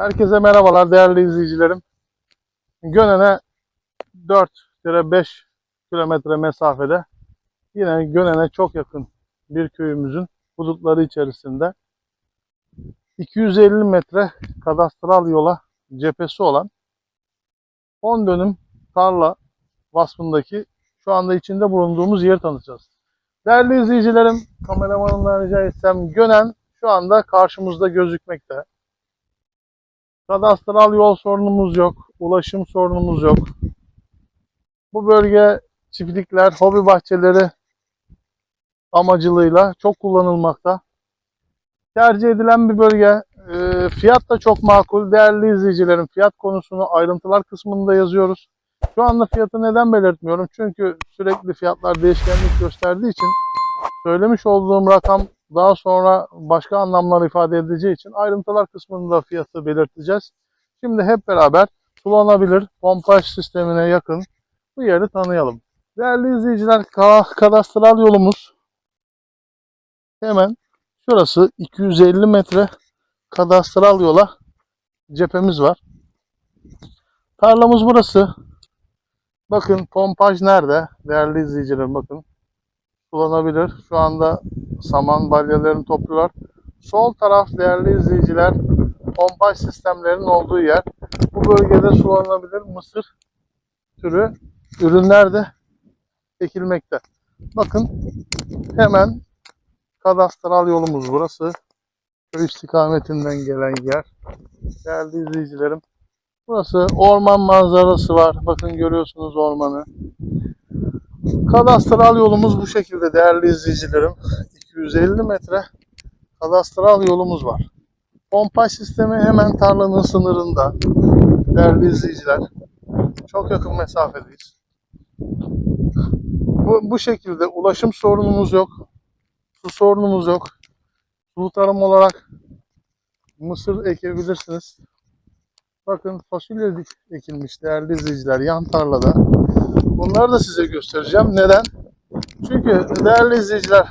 Herkese merhabalar değerli izleyicilerim. Gönen'e 4-5 kilometre mesafede yine Gönen'e çok yakın bir köyümüzün hudutları içerisinde 250 metre kadastral yola cephesi olan 10 dönüm tarla vasfındaki şu anda içinde bulunduğumuz yeri tanıtacağız. Değerli izleyicilerim, kameramanımdan rica etsem Gönen şu anda karşımızda gözükmekte. Kadastral yol sorunumuz yok, ulaşım sorunumuz yok. Bu bölge çiftlikler, hobi bahçeleri amacılığıyla çok kullanılmakta. Tercih edilen bir bölge. Ee, Fiyat da çok makul. Değerli izleyicilerim, fiyat konusunu ayrıntılar kısmında yazıyoruz. Şu anda fiyatı neden belirtmiyorum? Çünkü sürekli fiyatlar değişkenlik gösterdiği için söylemiş olduğum rakam daha sonra başka anlamlar ifade edeceği için ayrıntılar kısmında fiyatı belirteceğiz. Şimdi hep beraber sulanabilir pompaj sistemine yakın bu yeri tanıyalım. Değerli izleyiciler ka- kadastral yolumuz hemen şurası 250 metre kadastral yola cephemiz var. Tarlamız burası. Bakın pompaj nerede? Değerli izleyicilerim bakın. Sulanabilir. Şu anda saman balyalarını topluyorlar. Sol taraf değerli izleyiciler pompaj sistemlerinin olduğu yer. Bu bölgede sulanabilir mısır türü ürünler de ekilmekte. Bakın hemen kadastral yolumuz burası. Köy istikametinden gelen yer. Değerli izleyicilerim. Burası orman manzarası var. Bakın görüyorsunuz ormanı. Kadastral yolumuz bu şekilde değerli izleyicilerim. 250 metre kadastral yolumuz var. Pompaj sistemi hemen tarlanın sınırında. Değerli izleyiciler. Çok yakın mesafedeyiz. Bu, bu şekilde ulaşım sorunumuz yok. Su sorunumuz yok. Sulu tarım olarak mısır ekebilirsiniz. Bakın fasulye ekilmiş değerli izleyiciler yan tarlada. Bunları da size göstereceğim. Neden? Çünkü değerli izleyiciler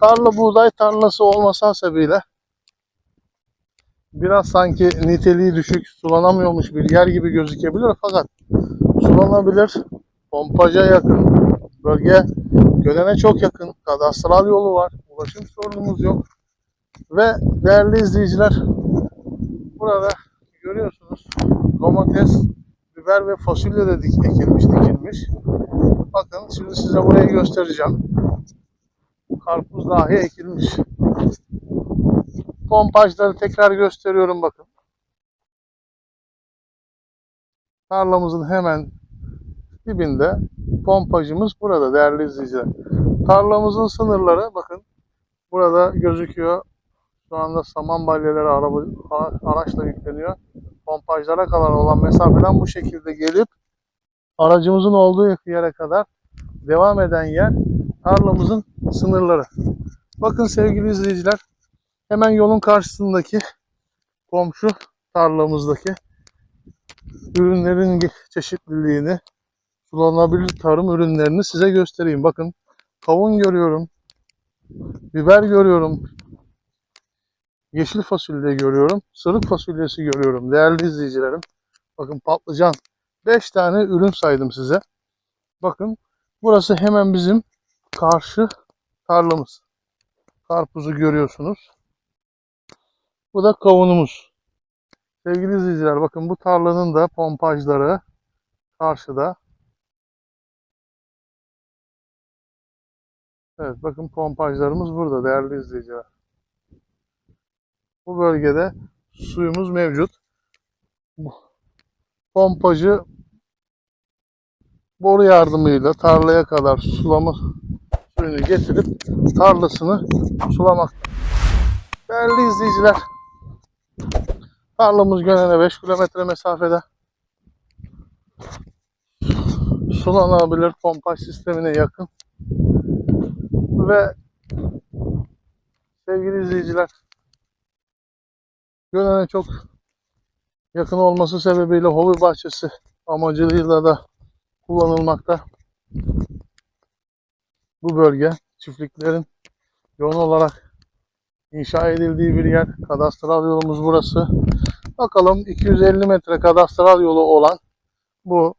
tarla buğday tarlası olması hasebiyle biraz sanki niteliği düşük sulanamıyormuş bir yer gibi gözükebilir fakat sulanabilir pompaja yakın bölge Gölene çok yakın kadastral yolu var ulaşım sorunumuz yok ve değerli izleyiciler burada görüyorsunuz domates biber ve fasulye de dik, ekilmiş dikilmiş bakın şimdi size burayı göstereceğim karpuz dahi ekilmiş pompajları tekrar gösteriyorum bakın. Tarlamızın hemen dibinde pompajımız burada değerli izleyiciler. Tarlamızın sınırları bakın burada gözüküyor. Şu anda saman balyaları araba, araçla yükleniyor. Pompajlara kadar olan mesafeden bu şekilde gelip aracımızın olduğu yere kadar devam eden yer tarlamızın sınırları. Bakın sevgili izleyiciler Hemen yolun karşısındaki komşu tarlamızdaki ürünlerin çeşitliliğini, sulanabilir tarım ürünlerini size göstereyim. Bakın kavun görüyorum, biber görüyorum, yeşil fasulye görüyorum, sırık fasulyesi görüyorum değerli izleyicilerim. Bakın patlıcan. 5 tane ürün saydım size. Bakın burası hemen bizim karşı tarlamız. Karpuzu görüyorsunuz. Bu da kavunumuz. Sevgili izleyiciler bakın bu tarlanın da pompajları karşıda. Evet bakın pompajlarımız burada değerli izleyiciler. Bu bölgede suyumuz mevcut. Bu Pompajı boru yardımıyla tarlaya kadar sulama suyunu getirip tarlasını sulamak. Değerli izleyiciler Tarlamız Gönen'e 5 kilometre mesafede. Sulanabilir pompaj sistemine yakın. Ve sevgili izleyiciler Gönen'e çok yakın olması sebebiyle hobi bahçesi amacıyla da kullanılmakta. Bu bölge çiftliklerin yoğun olarak inşa edildiği bir yer. Kadastral yolumuz burası. Bakalım 250 metre kadastral yolu olan bu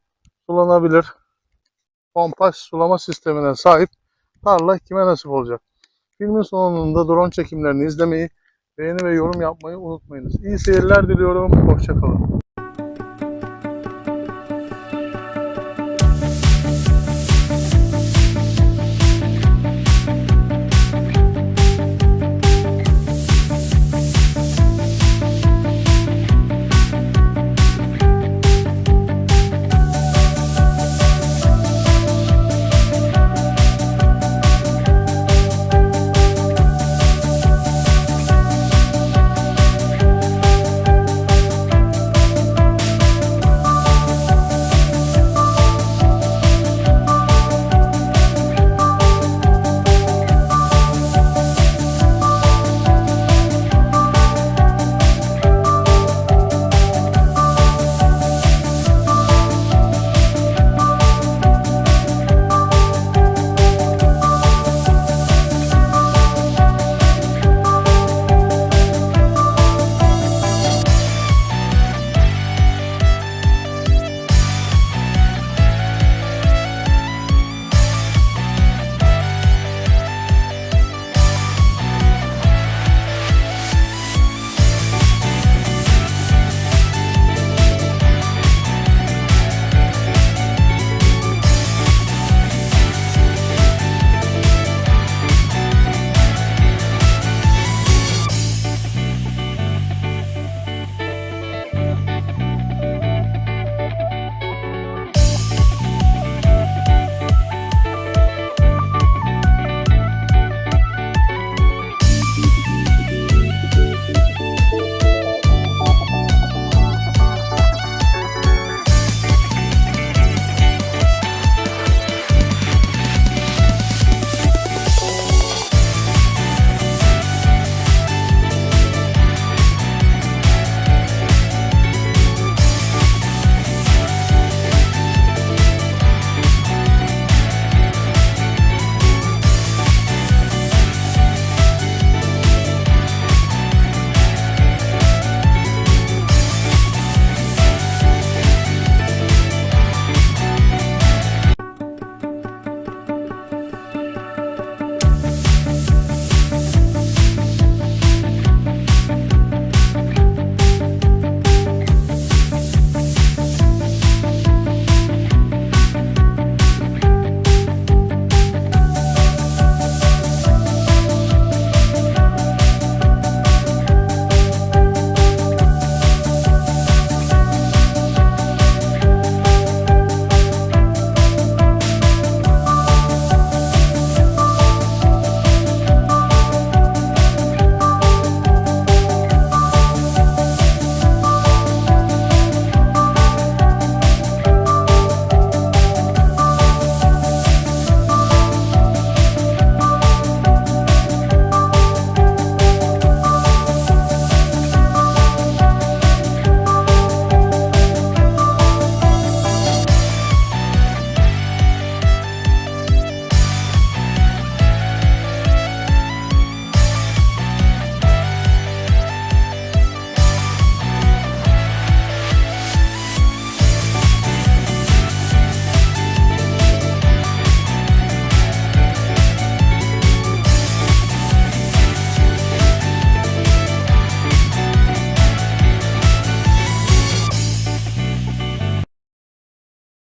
sulanabilir pompaj sulama sistemine sahip tarla kime nasip olacak? Filmin sonunda drone çekimlerini izlemeyi, beğeni ve yorum yapmayı unutmayınız. İyi seyirler diliyorum. Hoşçakalın.